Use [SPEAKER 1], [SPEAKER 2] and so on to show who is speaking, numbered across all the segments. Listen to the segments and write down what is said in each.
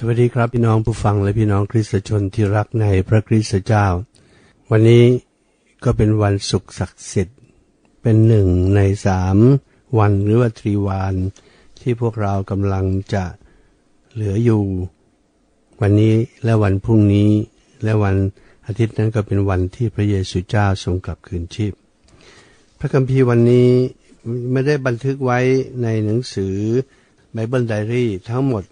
[SPEAKER 1] สวัสดีครับพี่น้องผู้ฟังและพี่น้องคริสตชนที่รักในพระคริสตเจ้า วันนี้ก็เป็นวันศุกร์ศักดิ์สิทธิ์ เป็นหนึ่งในสามวันหรือว่าทรีวานที่พวกเรากำลังจะเหลืออยู่ วันนี้และวันพรุ่งนี้และวันอาทิตย์นั้นก็เป็นวันที่พระเยซูเจ้าทรงกลับคืนชีพ พระคัมภีร์วันนี้ไม่ได้บันทึกไว้ในหนังสือไบเบิลไดอารี่ทั้งหมด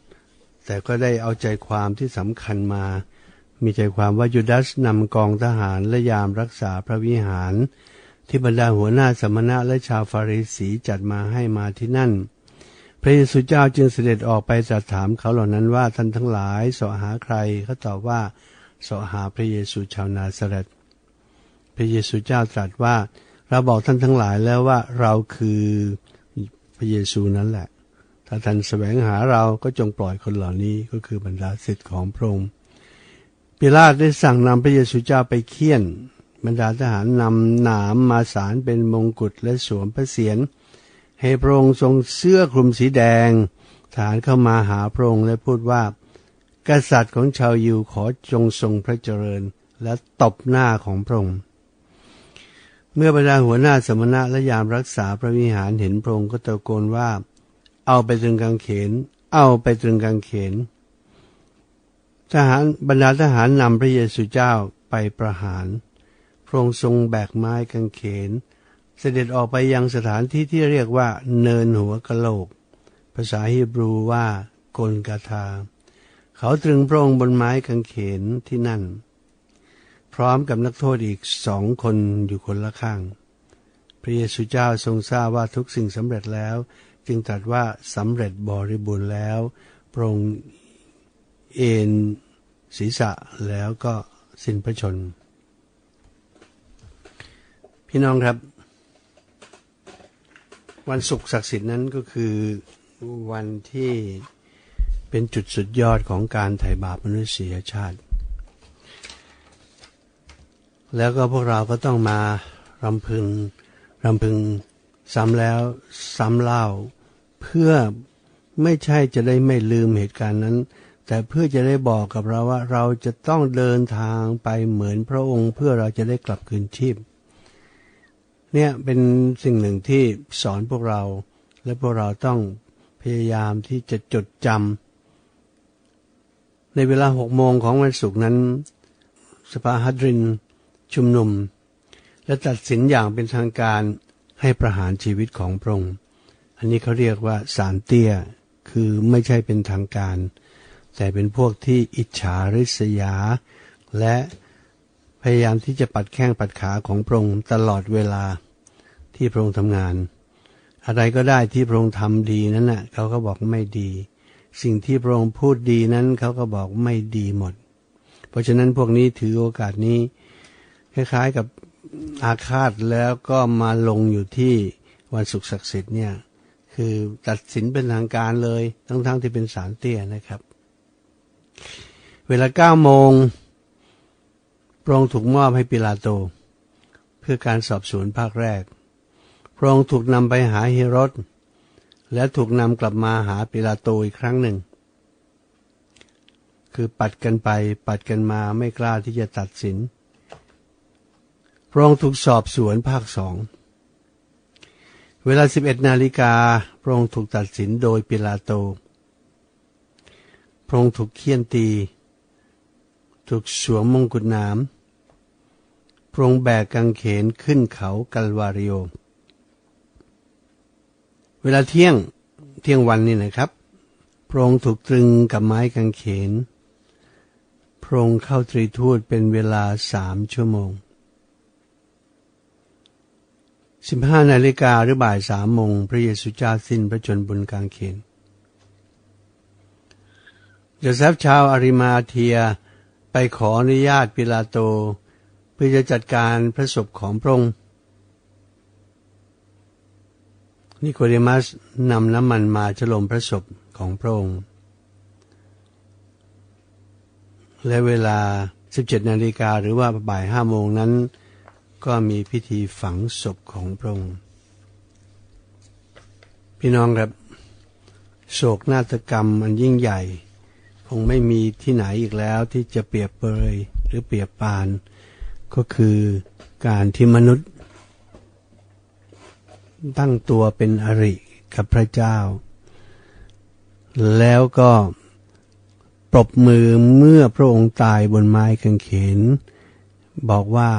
[SPEAKER 1] แต่ก็ได้เอาใจความที่สำคัญมา มีใจความว่ายูดาสนำกองทหารและยามรักษาพระวิหาร ที่บรรดาหัวหน้าสมณะและชาวฟาริสีจัดมาให้มาที่นั่น พระเยซูเจ้าจึงเสด็จออกไปตรัสถามเขาเหล่านั้นว่าท่านทั้งหลายเสาะหาใครเขาตอบว่าเสาะหาพระเยซูชาวนาซาเรตพระเยซูเจ้าตรัสว่า เราบอกท่านทั้งหลายแล้วว่าเราคือพระเยซูนั่นแหละ ถ้าท่านแสวงหาเราก็จงปล่อยคนเหล่านี้ก็คือบรรดาศิษย์ของพระองค์ปิลาตได้สั่งนำพระเยซูเจ้าไปเคี่ยน บรรดาทหารนำหนามมาสารเป็นมงกุฎและสวมพระเศียรให้พระองค์ทรงเสื้อคลุมสีแดงทหารเข้ามาหาพระองค์และพูดว่า กษัตริย์ของชาวยิวขอจงทรงพระเจริญและตบหน้าของพระองค์เมื่อบรรดาหัวหน้าสมณะและยามรักษาพระวิหารเห็นพระองค์ก็ตะโกนว่า เอาไปตรึงกางเขน เอาไปตรึงกางเขน ทหารบรรดาทหารนำพระเยซูเจ้าไปประหาร พระองค์ทรงแบกไม้กางเขน เสด็จออกไปยังสถานที่ที่เรียกว่าเนินหัวกะโหลก ภาษาฮีบรูว่าโกลกาทาเขาตรึงพระองค์บนไม้กางเขนที่นั่น พร้อมกับนักโทษอีกสองคนอยู่คนละข้าง พระเยซูเจ้าทรงทราบว่าทุกสิ่งสำเร็จแล้ว จึงตรัสว่าสำเร็จบริบูรณ์แล้วพระองค์เอ็นศีรษะแล้วก็สิ้นพระชน พี่น้องครับ วันศุกร์ศักดิ์สิทธิ์นั้นก็คือวันที่เป็นจุดสุดยอดของการไถ่บาปมนุษยชาติ แล้วก็พวกเราก็ต้องมารำพึงรำพึงซ้ำแล้วซ้ำเล่า เพื่อไม่ใช่จะได้ไม่ลืมเหตุการณ์นั้น แต่เพื่อจะได้บอกกับเราว่าเราจะต้องเดินทางไปเหมือนพระองค์เพื่อเราจะได้กลับคืนชีพ เนี่ยเป็นสิ่งหนึ่งที่สอนพวกเรา และพวกเราต้องพยายามที่จะจดจำในเวลาหกโมงของวันศุกร์นั้น สภาฮัดรินชุมนุม และตัดสินอย่างเป็นทางการให้ประหารชีวิตของพระองค์ นนี้เขาเรียกว่าสารเตี้ย คือไม่ใช่เป็นทางการ แต่เป็นพวกที่อิจฉาริษยา และพยายามที่จะปัดแข้งปัดขาของพระองค์ตลอดเวลาที่พระองค์ทำงาน อะไรก็ได้ที่พระองค์ทำดีนั้นน่ะเขาก็บอกไม่ดี สิ่งที่พระองค์พูดดีนั้นเขาก็บอกไม่ดีหมด เพราะฉะนั้นพวกนี้ถือโอกาสนี้ คล้ายๆกับอาฆาตแล้วก็มาลงอยู่ที่วันศุกร์ศักดิ์สิทธิ์เนี่ย คือตัดสินเป็นทางการเลย ทั้งๆทที่เป็นสารเตี้ยนะครับ เวลาเก้าโมงพระองค์ถูกมอบให้ปิลาโต เพื่อการสอบสวนภาคแรก พระองค์ถูกนำไปหาเฮโรดและถูกนำกลับมาหาปิลาโตอีกครั้งหนึ่ง คือปัดกันไปปัดกันมาไม่กล้าที่จะตัดสิน พระองค์ถูกสอบสวนภาคสอง เวลา 11 นาฬิกาพระองค์ถูกตัดสินโดยปิลาโต พระองค์ถูกเคี่ยนตี ถูกสวมมงกุฎน้ำพระองค์แบกกางเขนขึ้นเขากัลวาริโอ เวลาเที่ยงเที่ยงวันนี่นะครับ พระองค์ถูกตรึงกับไม้กางเขน พระองค์เข้าตรีทูตเป็นเวลาสามชั่วโมง สิบห้านาฬิกาหรือบ่ายสามโมงพระเยซูเจ้าสิ้นพระชนบนกางเขนโยเซฟชาวอาริมาเทียไปขออนุญาตปิลาโต เพื่อจะจัดการพระศพของพระองค์นิโคเดมัสนำน้ำมันมาฉลมพระศพของพระองค์ และเวลา 17นาฬิกาหรือว่าบ่ายห้าโมงนั้น ก็มีพิธีฝังศพของพระองค์ พี่น้องครับ โศกนาฏกรรมอันยิ่งใหญ่ คงไม่มีที่ไหนอีกแล้วที่จะเปรียบเปรยหรือเปรียบปาน ก็คือการที่มนุษย์ ตั้งตัวเป็นอริกับพระเจ้า แล้วก็ปรบมือเมื่อพระองค์ตายบนไม้กางเขน บอกว่า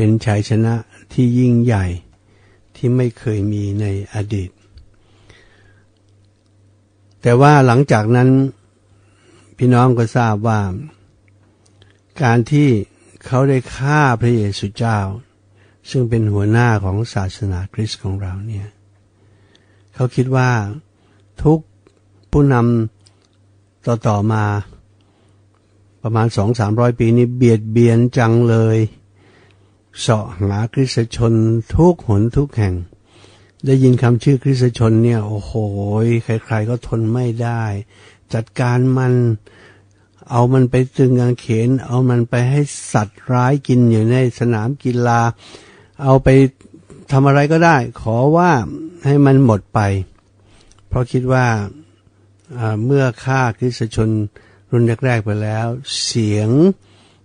[SPEAKER 1] เป็นชัยชนะที่ยิ่งใหญ่ที่ไม่เคยมีในอดีต แต่ว่าหลังจากนั้นพี่น้องก็ทราบว่า การที่เขาได้ฆ่าพระเยซูเจ้า ซึ่งเป็นหัวหน้าของศาสนาคริสต์ของเราเนี่ยเขาคิดว่าทุกผู้นำต่อต่อมาประมาณสองสามร้อยปีนี้เบียดเบียนจังเลย เสาะหาคริสชนทุกหนทุกแห่ง ได้ยินคำชื่อคริสชนเนี่ยโอ้โหใครๆก็ทนไม่ได้ จัดการมันเอามันไปตึงกางเขน เอามันไปให้สัตว์ร้ายกินอยู่ในสนามกีฬา เอาไปทำอะไรก็ได้ ขอว่าให้มันหมดไป เพราะคิดว่าเมื่อฆ่าคริสชนรุ่นแรกๆไปแล้ว เสียง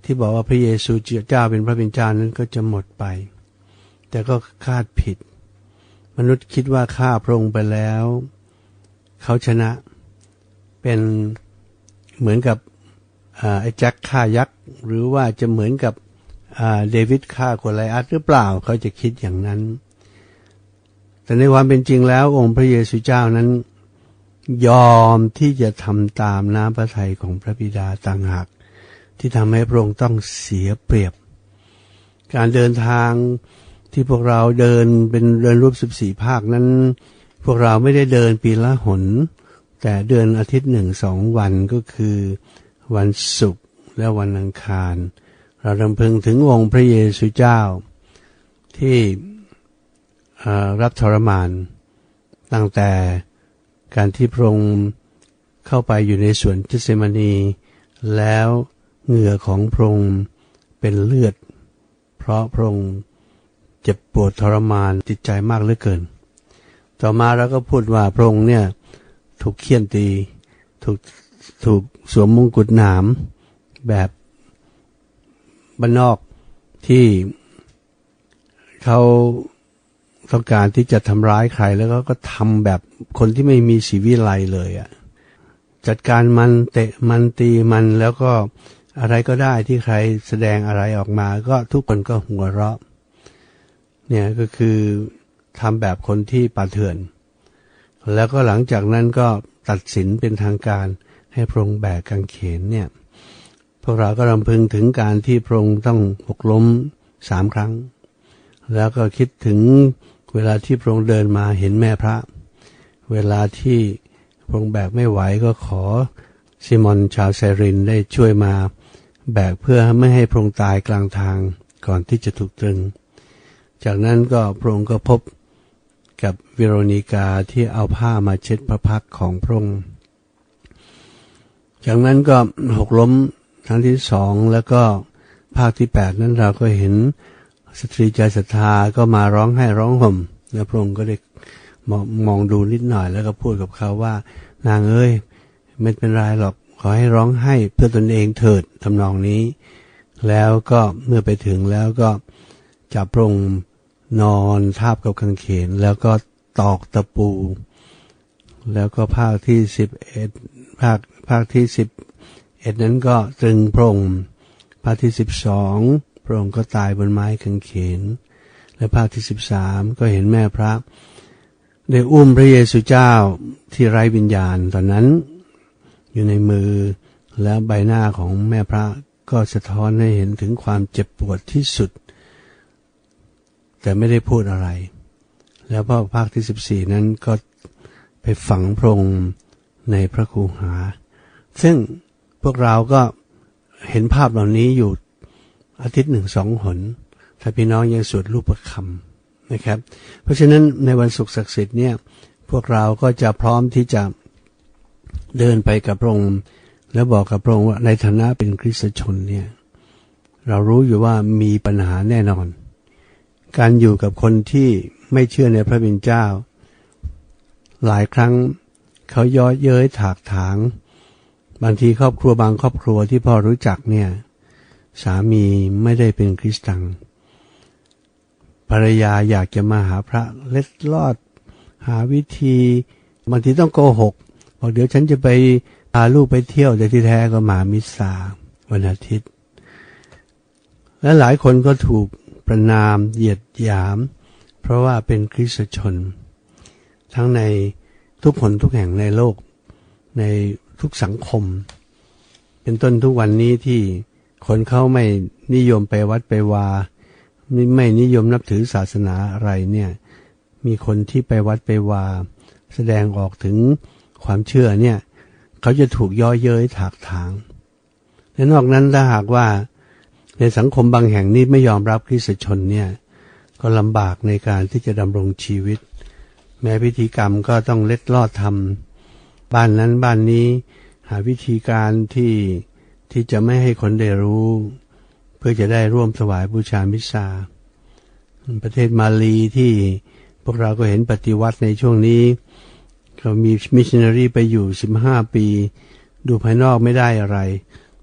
[SPEAKER 1] ที่บอกว่าพระเยซูเจ้าเป็นพระเป็นเจ้านั้นก็จะหมดไป แต่ก็คาดผิด มนุษย์คิดว่าฆ่าพระองค์ไปแล้ว เขาชนะเป็นเหมือนกับไอ้แจ็คฆ่ายักษ์หรือว่าจะเหมือนกับเดวิดฆ่าโกลไลอัสหรือเปล่าเขาจะคิดอย่างนั้น แต่ในความเป็นจริงแล้วองค์พระเยซูเจ้านั้น ยอมที่จะทำตามน้ำพระทัยของพระบิดาต่างหาก ที่ทำให้พระองค์ต้องเสียเปรียบ การเดินทางที่พวกเราเดินเป็นเดินรูปสิบสี่ภาคนั้น พวกเราไม่ได้เดินปีละหน แต่เดือนอาทิตย์หนึ่งสองวันก็คือ วันศุกร์และวันอังคาร เรารำพึงถึงองค์พระเยซูเจ้า ที่รับทรมาน ตั้งแต่การที่พระองค์เข้าไปอยู่ในสวนทิเซมานี แล้ว เหงื่อของพระองค์เป็นเลือด เพราะพระองค์เจ็บปวดทรมานจิตใจมากเหลือเกิน ต่อมาเราก็พูดว่าพระองค์เนี่ยถูกเคี่ยนตี ถูกถูกสวมมงกุฎหนามแบบบ้านนอกที่เขาต้องการที่จะทำร้ายใครแล้วก็ก็ทำแบบคนที่ไม่มีชีวิตไรเลยอะ่ะจัดการมันเตะมันตีมันแล้วก็ อะไรก็ได้ที่ใครแสดงอะไรออกมา ก็ทุกคนก็หัวเราะ เนี่ยก็คือทำแบบคนที่ป่าเถื่อน แล้วก็หลังจากนั้นก็ตัดสินเป็นทางการให้พระองค์แบกกางเขนเนี่ยพวกเราก็รำพึงถึงการที่พระองค์ต้องหกล้มสามครั้ง แล้วก็คิดถึงเวลาที่พระองค์เดินมาเห็นแม่พระ เวลาที่พระองค์แบกไม่ไหวก็ขอซิมอนชาวไซรินได้ช่วยมา แบกเพื่อไม่ให้พระองค์ตายกลางทางก่อนที่จะถูกตรึง จากนั้นก็พระองค์ก็พบกับวิโรนิกาที่เอาผ้ามาเช็ดพระพักของพระองค์ จากนั้นก็หกล้มครั้งที่สองแล้วก็ภาคที่แปดนั้นเราก็เห็นสตรีใจศรัทธาก็มาร้องให้ร้องห่ม แล้วพระองค์ก็ได้มองดูนิดหน่อยแล้วก็พูดกับเขาว่า นางเอ้ยไม่เป็นไรหรอก ขอให้ร้องให้เพื่อตนเองเถิดทำนองนี้ แล้วก็เมื่อไปถึงแล้วก็จับพระองค์นอนทาบกับกางเขน แล้วก็ตอกตะปู แล้วก็ภาคที่สิบเอ็ดภาคภาคที่สิบเอ็ดนั้นก็ตรึงพระองค์ภาคที่สิบสองพระองค์ก็ตายบนไม้กางเขน และภาคที่สิบสามก็เห็นแม่พระได้อุ้มพระเยซูเจ้าที่ไร้วิญญาณตอนนั้น อยู่ในมือ แล้วใบหน้าของแม่พระก็สะท้อนให้เห็นถึงความเจ็บปวดที่สุด แต่ไม่ได้พูดอะไร แล้วพอภาคที่สิบสี่นั้นก็ไปฝังพระองค์ในพระคูหา ซึ่งพวกเราก็เห็นภาพเหล่านี้อยู่อาทิตย์หนึ่งสองหนถ้าพี่น้องยังสวดรูปประคำนะครับ เพราะฉะนั้นในวันศุกร์ศักดิ์สิทธิ์เนี่ยพวกเราก็จะพร้อมที่จะ เดินไปกับพระองค์ แล้วบอกกับพระองค์ว่าในฐานะเป็นคริสตชนเนี่ย เรารู้อยู่ว่ามีปัญหาแน่นอน การอยู่กับคนที่ไม่เชื่อในพระบิดาเจ้า หลายครั้งเขาย้อเย้ยถากถาง บางทีครอบครัวบางครอบครัวที่พ่อรู้จักเนี่ย สามีไม่ได้เป็นคริสตังภรรยาอยากจะมาหาพระเล็ดลอด หาวิธีบางทีต้องโกหก บอกเดี๋ยวฉันจะไปพาลูกไปเที่ยวแต่ที่แท้ก็มามิสซาวันอาทิตย์ และหลายคนก็ถูกประนามเหยียดหยาม เพราะว่าเป็นคริสตชน ทั้งในทุกคนทุกแห่งในโลก ในทุกสังคม เป็นต้นทุกวันนี้ที่คนเขาไม่นิยมไปวัดไปวาไม่ไม่นิยมนับถือศาสนาอะไรเนี่ย มีคนที่ไปวัดไปวา แสดงออกถึง ความเชื่อเนี่ย เขาจะถูกย่อเย้ยถากถางและนอกนั้นถ้าหากว่าในสังคมบางแห่งนี้ไม่ยอมรับคริสตชนเนี่ย ก็ลำบากในการที่จะดำรงชีวิต แม้พิธีกรรมก็ต้องเล็ดลอดทำบ้านนั้นบ้านนี้ หาวิธีการที่ที่จะไม่ให้คนได้รู้ เพื่อจะได้ร่วมถวายบูชามิซาประเทศมาลีที่พวกเราก็เห็นปฏิวัติในช่วงนี้ เขามีมิชชันนารีไปอยู่ 15 ปี ดูภายนอกไม่ได้อะไร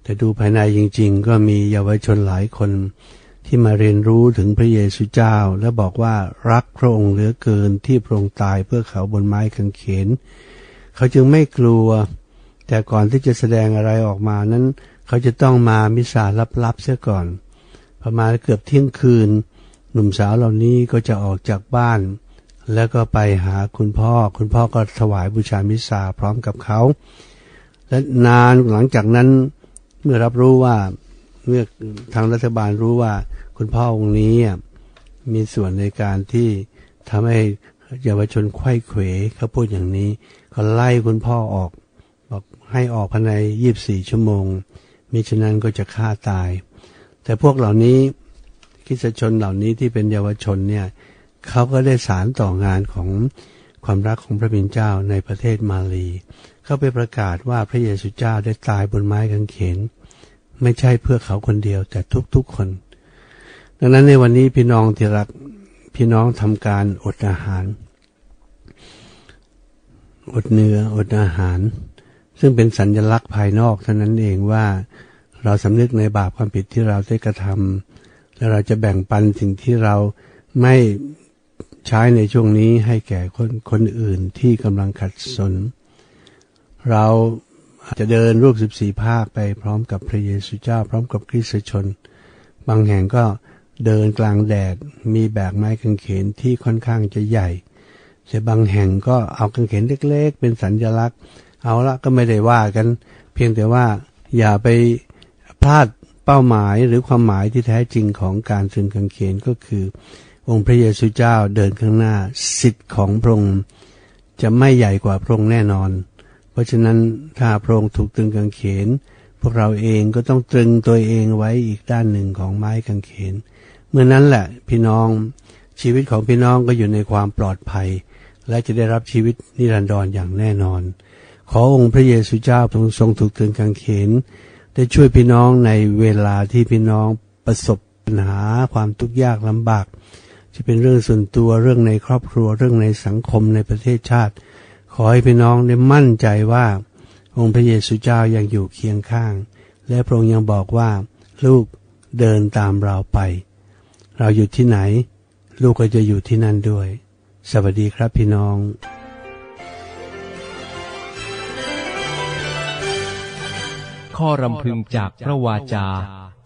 [SPEAKER 1] แต่ดูภายในจริง ๆ ก็มีเยาวชนหลายคน ที่มาเรียนรู้ถึงพระเยซูเจ้า และบอกว่ารักพระองค์เหลือเกินที่พระองค์ตายเพื่อเขาบนไม้กางเขน เขาจึงไม่กลัว แต่ก่อนที่จะแสดงอะไรออกมานั้น เขาจะต้องมามิสซาลับๆเสียก่อน ประมาณเกือบเที่ยงคืน หนุ่มสาวเหล่านี้ก็จะออกจากบ้าน แล้วก็ไปหาคุณพ่อ คุณพ่อก็ถวายบูชามิสซาพร้อมกับเขา และนานหลังจากนั้นเมื่อรับรู้ว่าเมื่อทางรัฐบาลรู้ว่าคุณพ่อองค์นี้มีส่วนในการที่ทำให้เยาวชนไข้เขวเขาพูดอย่างนี้ ก็ไล่คุณพ่อออกบอกให้ออกภายในยี่บสี่ชั่วโมงมิฉะนั้นก็จะฆ่าตาย แต่พวกเหล่านี้คิสชนเหล่านี้ที่เป็นเยาวชนเนี่ย เขาก็ได้สารต่องานของความรักของพระบิดาเจ้าในประเทศมาลี เขาไปประกาศว่าพระเยซูเจ้าได้ตายบนไม้กางเขน ไม่ใช่เพื่อเขาคนเดียวแต่ทุกๆคน ดังนั้นในวันนี้พี่น้องที่รักพี่น้องทำการอดอาหาร อดเนื้ออดอาหาร ซึ่งเป็นสัญญลักษณ์ภายนอกเท่านั้นเองว่าเราสำนึกในบาปความผิดที่เราได้กระทำและเราจะแบ่งปันสิ่งที่เราไม่ ใช้ในช่วงนี้ให้แก่คนคนอื่นที่กำลังขัดสน เราจะเดินรูปสิบสี่ภาคไปพร้อมกับพระเยซูเจ้า พร้อมกับคริสตชน บางแห่งก็เดินกลางแดดมีแบกไม้กางเขนที่ค่อนข้างจะใหญ่แต่บางแห่งก็เอากางเขนเล็กๆ เป็นสัญญลักษณ์ เอาละก็ไม่ได้ว่ากัน เพียงแต่ว่าอย่าไปพลาดเป้าหมายหรือความหมายที่แท้จริงของการซึงกางเขนก็คือ องค์พระเยซูเจ้าเดินข้างหน้าสิทธิ์ของพระองค์จะไม่ใหญ่กว่าพระองค์แน่นอน เพราะฉะนั้นถ้าพระองค์ถูกตึงกางเขน พวกเราเองก็ต้องตรึงตัวเองไว้อีกด้านหนึ่งของไม้กางเขน เมื่อนั้นแหละพี่น้องชีวิตของพี่น้องก็อยู่ในความปลอดภัย และจะได้รับชีวิตนิรันดรอย่างแน่นอน ขอองค์พระเยซูเจ้าทรงถูกตึงกางเขน ได้ช่วยพี่น้องในเวลาที่พี่น้องประสบปัญหาความทุกข์ยากลำบาก จะเป็นเรื่องส่วนตัวเรื่องในครอบครัวเรื่องในสังคมในประเทศชาติ ขอให้พี่น้องได้มั่นใจว่า องค์พระเยซูเจ้ายังอยู่เคียงข้าง และพระองค์ยังบอกว่า ลูกเดินตามเราไป เราอยู่ที่ไหน ลูกก็จะอยู่ที่นั่นด้วย สวัสดีครับพี่น้อง
[SPEAKER 2] ข้อรำพึงจากพระวาจา